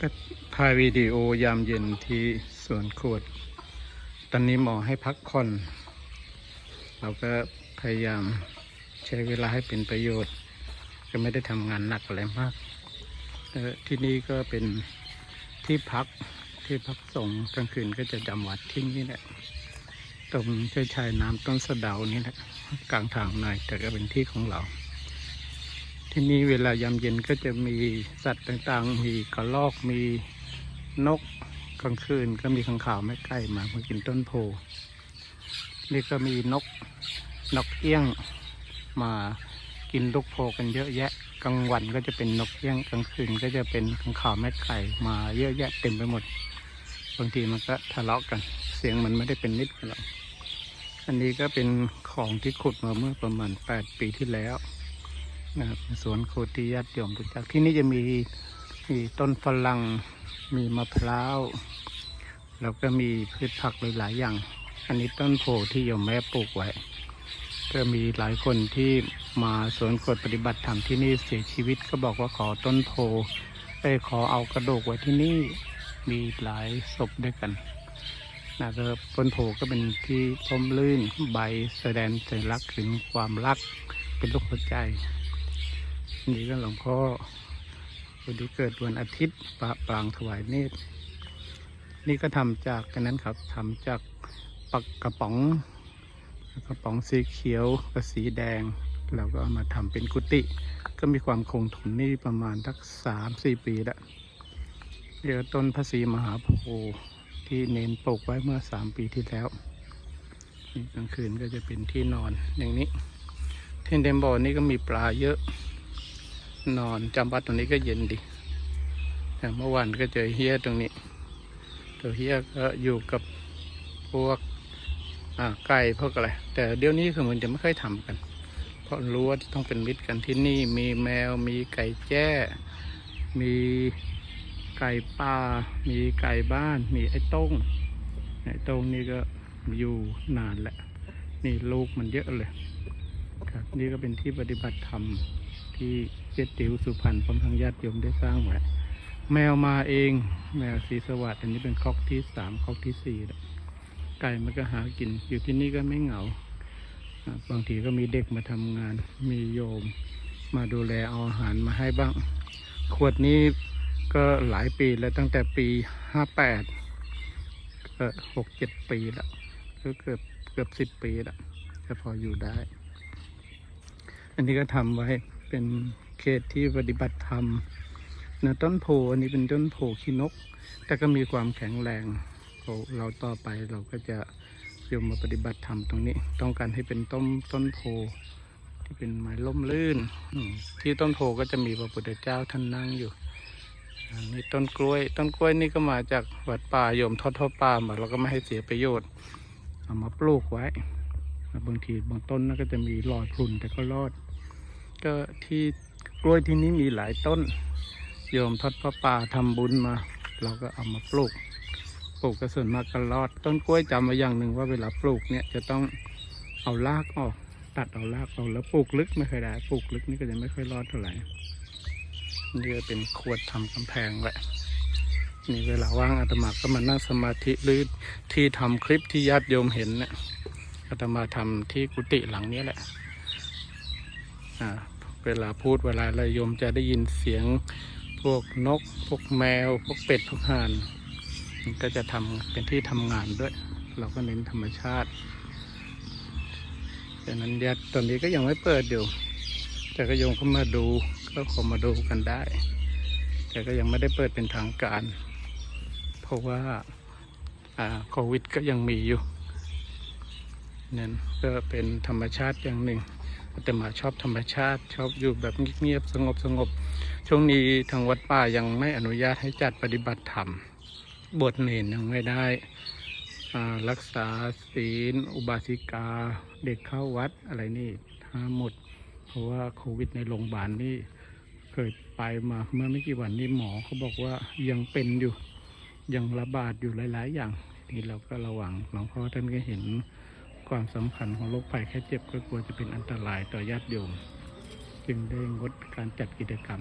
ก็ถ่ายวิดีโอยามเย็นที่สวนขวด ตอนนี้หมอให้พักผ่อน เราก็พยายามใช้เวลาให้เป็นประโยชน์ ก็ไม่ได้ทำงานหนักอะไรมาก ที่นี่ก็เป็นที่พักที่พักสงฆ์กลางคืนก็จะจำวัดที่นี่แหละ ตรงชายชายน้ำต้นสะเดานี่แหละกลางทางหน่อยแต่ก็เป็นที่ของเรา ที่นี่เวลายามเย็นก็จะมีสัตว์ต่างๆ มีกระรอกมีนกกลางคืนก็มีข้างข่าวไม่ใกล้มามากินต้นโพนี่ก็มีนกนกเอี้ยงมากินลูกโพกันเยอะแยะกลางวันก็จะเป็นนกเอี้ยงกลางคืนก็จะเป็นข้างข่าวแม่ไก่มาเยอะแยะเต็มไปหมด บางทีมันก็ทะเลาะกัน เสียงมันไม่ได้เป็นนิดหรอกอันนี้ก็เป็นของที่ขุดมาเมื่อประมาณแปดปีที่แล้ว นะครับสวนโคติญาติโยมรู้จักที่นี่จะมีมีต้นฝรั่งมีมะพร้าวแล้วก็มีพืชผักหลายๆอย่าง อันนี้ต้นโพที่โยมแม่ปลูกไว้ ก็มีหลายคนที่มาสวนกดปฏิบัติธรรมที่นี่เสียชีวิตก็บอกว่าขอต้นโพไปขอเอากระดูกไว้ที่นี่มีหลายศพด้วยกันนะก็ต้นโพก็เป็นที่ร่มรื่นใบแสดงสัญลักษณ์ถึงความรักเป็นลูกหัวใจ นี่ก็หลวงพ่อวันที่เกิดวันอาทิตย์ปะปางถวายเนตร นี่ก็ทำจากกันนั้นครับทำจากปักกระป๋อง กระป๋องสีเขียวกับสีแดง เราก็เอามาทำเป็นกุฏิก็มีความคงทนนี่ประมาณทักสามสี่ปีล้วเรียวต้นพระศรีมหาโพธิ์ที่เน้นปลูกไว้เมื่อสามปีที่แล้วกลางคืนก็จะเป็นที่นอนอย่างนี้ เที่เดมบ่อนี่ก็มีปลาเยอะ นอนจำวัดตรงนี้ก็เย็นดีแต่เมื่อวานก็เจอเฮียตรงนี้ ตัวเฮียก็อยู่กับพวกไก่พวกอะไร แต่เดี๋ยวนี้คือมันจะไม่ค่อยทำกัน เพราะรู้ว่าต้องเป็นมิตรกันที่นี่ มีแมว มีไก่แจ้ มีไก่ป่า มีไก่บ้าน มีไอ้ต้ง ไอ้ต้งนี่ก็อยู่นานแหละ นี่ลูกมันเยอะเลยครับนี่ก็เป็นที่ปฏิบัติธรรม ที่เจติวสุพรรณพร้อมทางญาติโยมได้สร้างไว้แมวมาเอง แมวสีสวัสดิ์อันนี้เป็นคอกที่สามคอกที่สี่ล้วไก่มันก็หากิน อยู่ที่นี่ก็ไม่เหงา บางทีก็มีเด็กมาทำงาน มีโยม มาดูแลเอาอาหารมาให้บ้าง ขวดนี้ก็หลายปีแล้วตั้งแต่ปีห้าแปดก็หกเจ็ดปีแล้วก็เกือบเกือบสิบปีแล้วก็พออยู่ได้ อันนี้ก็ทำไว้ เป็นเขตที่ปฏิบัติธรรมนะต้นโพอันนี้เป็นต้นโพขี้นก แต่ก็มีความแข็งแรงเราต่อไปเราก็จะโยมมาปฏิบัติธรรมตรงนี้ ต้องการให้เป็นต้นต้นโพที่เป็นไม้ล่มลื่นที่ต้นโพก็จะมีพระพุทธเจ้าท่านนั่งอยู่อันนี้ต้นกล้วย ต้นกล้วยนี่ก็มาจากวัดป่าโยมทอดทอดป่ามาเราก็ไม่ให้เสียประโยชน์เอามาปลูกไว้บางทีบางต้นน่ะก็จะมีหลอดพรุนแต่ก็รอด ก็ที่กล้วยที่นี้มีหลายต้น โยมทอดพระป่าทำบุญมา เราก็เอามาปลูก ปลูกก็ส่วนมากก็รอด ต้นกล้วยจำไว้อย่างหนึ่งว่าเวลาปลูกเนี่ยจะต้องเอารากออก ตัดเอารากออกแล้วปลูกลึกไม่เคอยได้ปลูกลึกนี่ก็จะไม่ค่อยรอดเท่าไหร่นี่ก็เป็นขวดทำกำแพงไว้นี่เวลาว่างอาตมาก็มานั่งสมาธิหรือที่ทำคลิปที่ญาติโยมเห็นเนี่ยอาตมาทำที่กุฏิหลังนี้แหละ อ่า เวลาพูดเวลาอะไรโยมจะได้ยินเสียงพวกนก พวกแมว พวกเป็ด พวกห่านก็จะทำเป็นที่ทำงานด้วย เราก็เน้นธรรมชาติดังนั้นญาติตอนนี้ก็ยังไม่เปิดอยู่ แต่ก็โยมเข้ามาดูก็ขอมาดูกันได้ แต่ก็ยังไม่ได้เปิดเป็นทางการ เพราะว่าอ่าโควิดก็ยังมีอยู่นั่นก็เป็นธรรมชาติอย่างหนึ่ง แต่มาชอบธรรมชาติ ชอบอยู่แบบเงียบสงบสงบ ช่วงนี้ทางวัดป่ายังไม่อนุญาตให้จัดปฏิบัติธรรม บวชเนนยังไม่ได้รักษาศีล อุบาสิกา เด็กเข้าวัดอะไรนี่ห้าหมด เพราะว่าโควิดในโรงพยาบาลนี่เคยไปมาเมื่อไม่กี่วันนี้หมอเขาบอกว่ายังเป็นอยู่ ยังระบาดอยู่หลาย ๆ อย่างนี่เราก็ระวังหลวงพ่อท่านก็เห็น ความสำคัญของโรคภัยแค่เจ็บก็กลัวจะเป็นอันตรายต่อญาติโยม จึงได้งดการจัดกิจกรรม